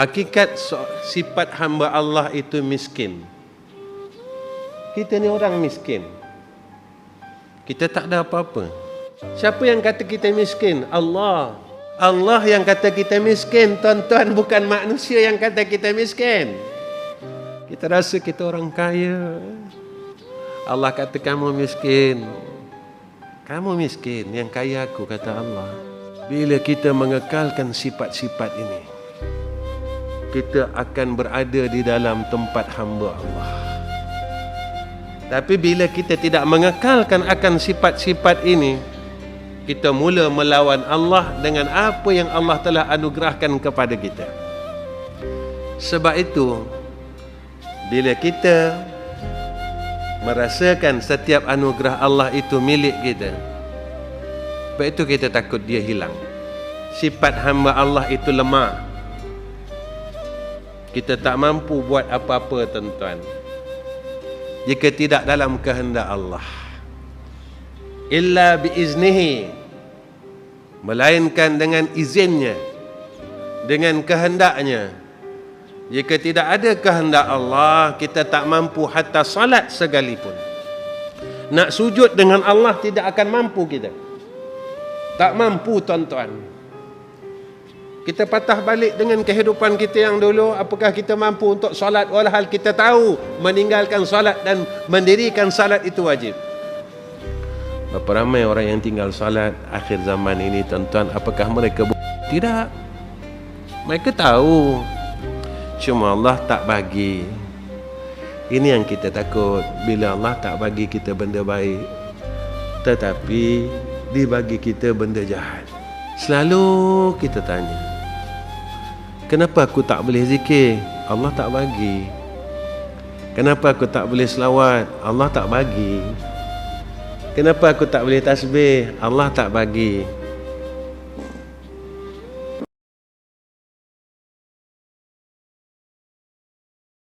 Hakikat sifat hamba Allah itu miskin. Kita ni orang miskin. Kita tak ada apa-apa. Siapa yang kata kita miskin? Allah. Allah yang kata kita miskin, tuan-tuan bukan manusia yang kata kita miskin. Kita rasa kita orang kaya. Allah kata kamu miskin. Kamu miskin, yang kaya aku kata Allah. Bila kita mengekalkan sifat-sifat ini, kita akan berada di dalam tempat hamba Allah. Tapi bila kita tidak mengekalkan akan sifat-sifat ini, kita mula melawan Allah dengan apa yang Allah telah anugerahkan kepada kita. Sebab itu, bila kita merasakan setiap anugerah Allah itu milik kita, sebab itu kita takut dia hilang. Sifat hamba Allah itu lemah, kita tak mampu buat apa-apa tuan-tuan. Jika tidak dalam kehendak Allah. Illa biiznihi. Melainkan dengan izinnya. Dengan kehendaknya. Jika tidak ada kehendak Allah kita tak mampu hatta salat segalipun nak sujud dengan Allah tidak akan mampu kita. Tak mampu tuan-tuan kita patah balik dengan kehidupan kita yang dulu. Apakah kita mampu untuk solat walhal kita tahu meninggalkan solat dan mendirikan solat itu wajib? Berapa ramai orang yang tinggal solat akhir zaman ini tuan-tuan? Apakah mereka tidak. Mereka tahu. Cuma Allah tak bagi. Ini yang kita takut. Bila Allah tak bagi kita benda baik tetapi dibagi kita benda jahat Selalu kita tanya Kenapa aku tak boleh zikir? Allah tak bagi Kenapa aku tak boleh selawat? Allah tak bagi Kenapa aku tak boleh tasbih? Allah tak bagi